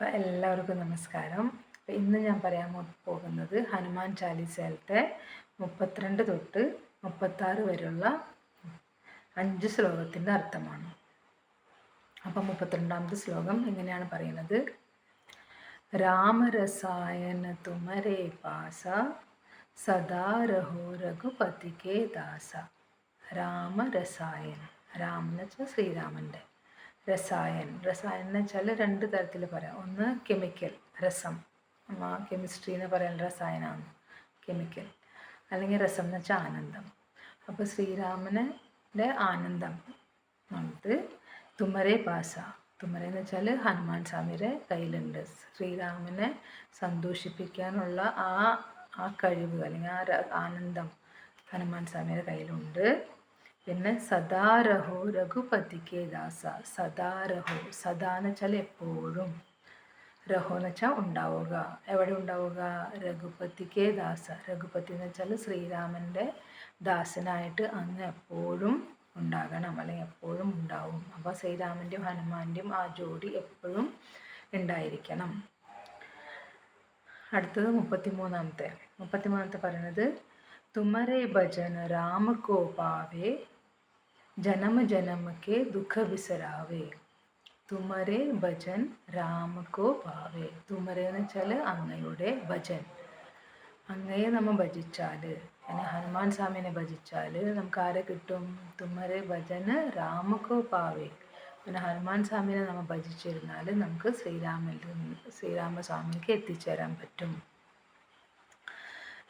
അപ്പോൾ എല്ലാവർക്കും നമസ്കാരം. അപ്പോൾ ഇന്ന് ഞാൻ പറയാൻ പോകുന്നത് ഹനുമാൻ ചാലീസയിലത്തെ മുപ്പത്തിരണ്ട് തൊട്ട് മുപ്പത്താറ് വരെയുള്ള അഞ്ച് ശ്ലോകത്തിന്റെ അർത്ഥമാണ്. അപ്പം മുപ്പത്തിരണ്ടാമത്തെ ശ്ലോകം എങ്ങനെയാണ് പറയുന്നത്? രാമരസായന തുമരേ പാസ സദാ രഹോ രഘുപതികേ ദാസ. രാമരസായൻ രാമെന്ന് വെച്ചാൽ ശ്രീരാമന്റെ രസായൻ. രസായൻ എന്ന് വെച്ചാൽ രണ്ട് തരത്തിൽ പറയാം. ഒന്ന് കെമിക്കൽ രസം. നമ്മൾ കെമിസ്ട്രി എന്ന് പറയാൻ രസായനമാണ് കെമിക്കൽ അല്ലെങ്കിൽ രസം എന്ന് വെച്ചാൽ ആനന്ദം. അപ്പോൾ ശ്രീരാമനെ ആനന്ദം നമുക്ക് തുമരേ പാസ തുമര എന്ന് വെച്ചാൽ ഹനുമാൻ സ്വാമിയുടെ കയ്യിലുണ്ട്. ശ്രീരാമനെ സന്തോഷിപ്പിക്കാനുള്ള ആ ആ കഴിവ് അല്ലെങ്കിൽ ആ ആനന്ദം ഹനുമാൻ സ്വാമിയുടെ കയ്യിലുണ്ട്. പിന്നെ സദാരഹോ രഘുപതിക്ക് ദാസ. സദാരഹോ സദാ എന്ന് വെച്ചാൽ എപ്പോഴും. രഹോ എന്ന് വെച്ചാൽ ഉണ്ടാവുക. എവിടെ ഉണ്ടാവുക? രഘുപതിക്ക് ദാസ. രഘുപതി എന്ന് വെച്ചാൽ ശ്രീരാമന്റെ ദാസനായിട്ട് അങ്ങ് എപ്പോഴും ഉണ്ടാകണം. അല്ലെങ്കിൽ എപ്പോഴും ഉണ്ടാവും. അപ്പോൾ ശ്രീരാമന്റെയും ഹനുമാന്റെയും ആ ജോഡി എപ്പോഴും ഉണ്ടായിരിക്കണം. അടുത്തത് മുപ്പത്തിമൂന്നാമത്തെ. മുപ്പത്തിമൂന്നാമത്തെ പറയുന്നത് തുമരെ ഭജന രാമ കോ പാവേ ജനമ ജനമക്കെ ദുഃഖ വിസരാവേ തുമരെ ഭജൻ രാമക്കോ പാവേ തുമരെ എന്ന് വെച്ചാൽ അങ്ങയുടെ ഭജൻ. അങ്ങയെ നമ്മൾ ഭജിച്ചാൽ അങ്ങനെ ഹനുമാൻ സ്വാമിനെ ഭജിച്ചാൽ നമുക്ക് ആരെ കിട്ടും? തുമരെ ഭജന് രാമക്കോ പാവേ. പിന്നെ ഹനുമാൻ സ്വാമിനെ നമ്മൾ ഭജിച്ചിരുന്നാൽ നമുക്ക് ശ്രീരാമനിൽ ശ്രീരാമസ്വാമിക്ക് എത്തിച്ചേരാൻ പറ്റും.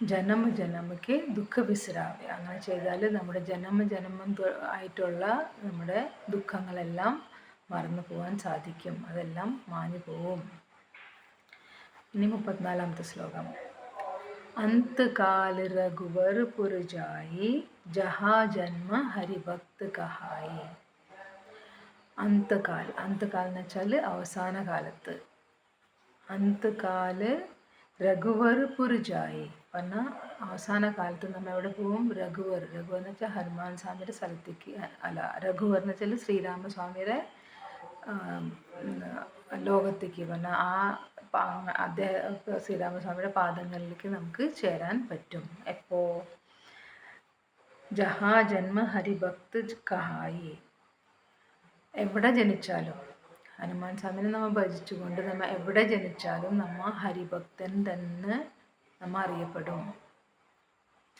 ജനമ ജനമയ്ക്ക് ദുഃഖ വിശ്രാമി അങ്ങനെ ചെയ്താൽ നമ്മുടെ ജനമ ജനമം ആയിട്ടുള്ള നമ്മുടെ ദുഃഖങ്ങളെല്ലാം മറന്നു പോകാൻ സാധിക്കും. അതെല്ലാം മാഞ്ഞു പോവും. ഇനി മുപ്പത്തിനാലാമത്തെ ശ്ലോകം. അന്തകാല രഘുവർ പുരുജായി ജഹാ ജന്മ ഹരിഭക്ത് കഹായി. അന്തകാൽ അന്തകാൽ എന്ന് വെച്ചാൽ അവസാന കാലത്ത്. അന്തകാൽ രഘുവർ പുരുജായി. പറഞ്ഞാൽ അവസാന കാലത്ത് നമ്മൾ എവിടെ പോവും? രഘുവർ. രഘുവർ എന്ന് വെച്ചാൽ ഹനുമാൻ സ്വാമിയുടെ സ്ഥലത്തേക്ക് അല്ല രഘുവർ എന്ന് വെച്ചാൽ ശ്രീരാമസ്വാമിയുടെ ലോകത്തേക്ക് പറഞ്ഞാൽ ആ അദ്ദേഹം ശ്രീരാമസ്വാമിയുടെ പാദങ്ങളിലേക്ക് നമുക്ക് ചേരാൻ പറ്റും. എപ്പോ? ജഹാ ജന്മ ഹരിഭക്ത് കഹായി. എവിടെ ജനിച്ചാലും ഹനുമാൻ സ്വാമിനെ നമ്മൾ ഭജിച്ചുകൊണ്ട് നമ്മൾ എവിടെ ജനിച്ചാലും നമ്മ ഹരിഭക്തൻ തന്നെ നമ്മ അറിയപ്പെടും.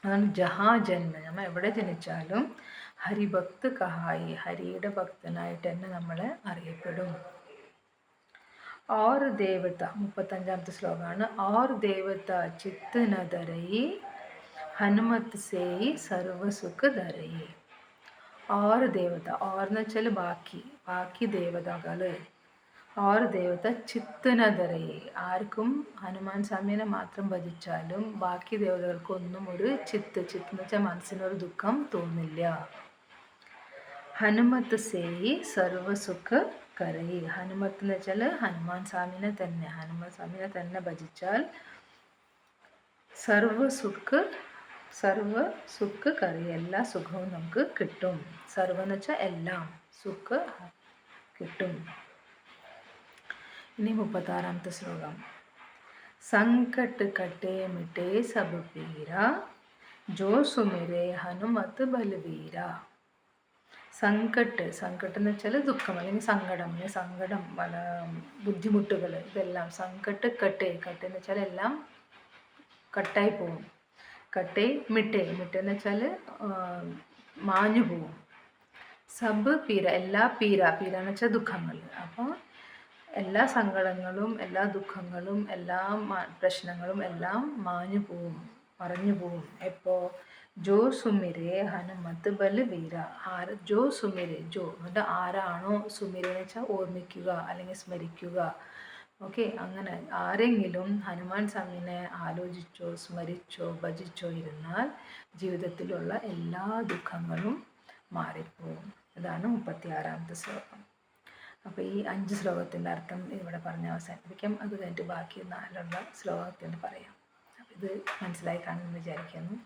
അതാണ് ജഹാ ജന്മ. നമ്മൾ എവിടെ ജനിച്ചാലും ഹരിഭക്ത് കഹായി ഹരിയുടെ ഭക്തനായിട്ട് തന്നെ നമ്മളെ അറിയപ്പെടും. ആറ് ദേവത മുപ്പത്തഞ്ചാമത്തെ ശ്ലോകമാണ്. ആറ് ദേവത ചിത്തനധരയി ഹനുമത് സേയി സർവസുഖധരയി ആറ് ദേവത. ആറെന്ന് വെച്ചാൽ ബാക്കി. ബാക്കി ദേവതകൾ ആറ് ദേവത ചിത്തനതരയെ ആർക്കും ഹനുമാൻ സ്വാമിനെ മാത്രം ഭജിച്ചാലും ബാക്കി ദേവതകൾക്കൊന്നും ഒരു ചിത്ത് ചിത്ത് എന്ന് വെച്ചാൽ മനസ്സിനൊരു ദുഃഖം തോന്നില്ല. ഹനുമത്ത് സേയി സർവസുഖ കരയി. ഹനുമത്ത് എന്ന് വെച്ചാൽ ഹനുമാൻ സ്വാമിനെ തന്നെ. ഹനുമാൻ സ്വാമിനെ തന്നെ ഭജിച്ചാൽ സർവസുഖ സർവ സുക്ക് കറി എല്ലാ സുഖവും നമുക്ക് കിട്ടും. സർവ എന്ന് വെച്ചാൽ എല്ലാം സുക്ക് കിട്ടും. ഇനി മുപ്പത്താറാമത്തെ ശ്ലോകം. സങ്കട്ട് കട്ടേ മിട്ടേ സബ് പീര ജോ സുമിരേ ഹനുമത് ബൽവീര. സങ്കട്ട് സങ്കട്ട് എന്ന് വെച്ചാൽ ദുഃഖം അല്ലെങ്കിൽ സങ്കടം സങ്കടം പല ബുദ്ധിമുട്ടുകൾ ഇതെല്ലാം. സങ്കട്ട് കട്ട് കട്ട് എന്ന് വെച്ചാൽ എല്ലാം കട്ടായി പോകും. കട്ടേ മിട്ടെ മിട്ടെ എന്ന് വെച്ചാൽ മാഞ്ഞു പോവും. സബ് പീര എല്ലാ പീര പീര എന്ന് വെച്ചാൽ ദുഃഖങ്ങൾ. അപ്പോൾ എല്ലാ സങ്കടങ്ങളും എല്ലാ ദുഃഖങ്ങളും എല്ലാ പ്രശ്നങ്ങളും എല്ലാം മാഞ്ഞു പോവും മറഞ്ഞു പോവും. എപ്പോൾ ജോ സുമിരെ ഹനുമത് ബൽ വീര. ആര? ജോ സുമിരെ ജോ. എന്നിട്ട് ആരാണോ സുമിരെ എന്ന് വെച്ചാൽ ഓർമ്മിക്കുക അല്ലെങ്കിൽ സ്മരിക്കുക. ഓക്കെ അങ്ങനെ ആരെങ്കിലും ഹനുമാൻ സ്വാമിനെ ആലോചിച്ചോ സ്മരിച്ചോ ഭജിച്ചോ ഇരുന്നാൽ ജീവിതത്തിലുള്ള എല്ലാ ദുഃഖങ്ങളും മാറിപ്പോകും ഇതാണ് മുപ്പത്തി ആറാമത്തെ ശ്ലോകം. അപ്പോൾ ഈ അഞ്ച് ശ്ലോകത്തിന്റെ അർത്ഥം ഇവിടെ പറഞ്ഞ് അവസാനിപ്പിക്കാം. അത് കഴിഞ്ഞിട്ട് ബാക്കി നാലുള്ള ശ്ലോകത്തിന് പറയാം. അപ്പോൾ ഇത് മനസ്സിലായി കാണുമെന്ന് വിചാരിക്കുന്നു.